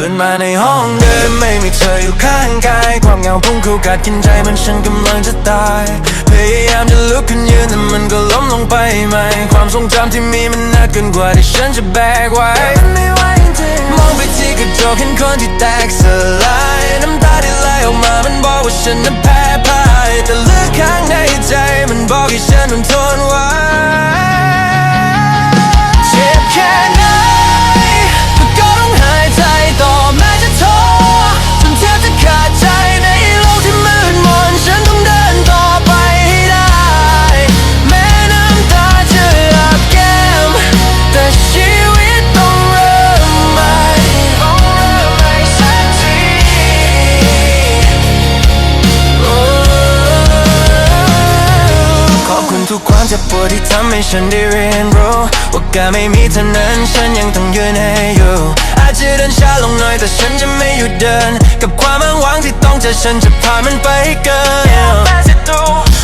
ในห้องเดิมไม่มีเธออยู่ข้างกาย ความเหงาพุ่งเข้ากัดกินใจมันฉันกำลังจะตาย พยายามจะลุกขึ้นยืนแต่มันก็ล้มลงไปใหม่ ความทรงจำที่มีมันหนักเกินกว่าที่ฉันจะแบกไว้มันไม่ไหวจริงๆมองไปที่กระจกเห็นคนที่แตกสลาย ที่ทำให้ฉันได้เรียนรู้ว่าการไม่มีเท่านั้นฉันยังต้องยืนให้อยู่ อาจจะเดินช้าลงหน่อยแต่ฉันจะไม่หยุดเดิน กับความหวังที่ต้องเจอฉันจะผ่านมันไปให้เกิน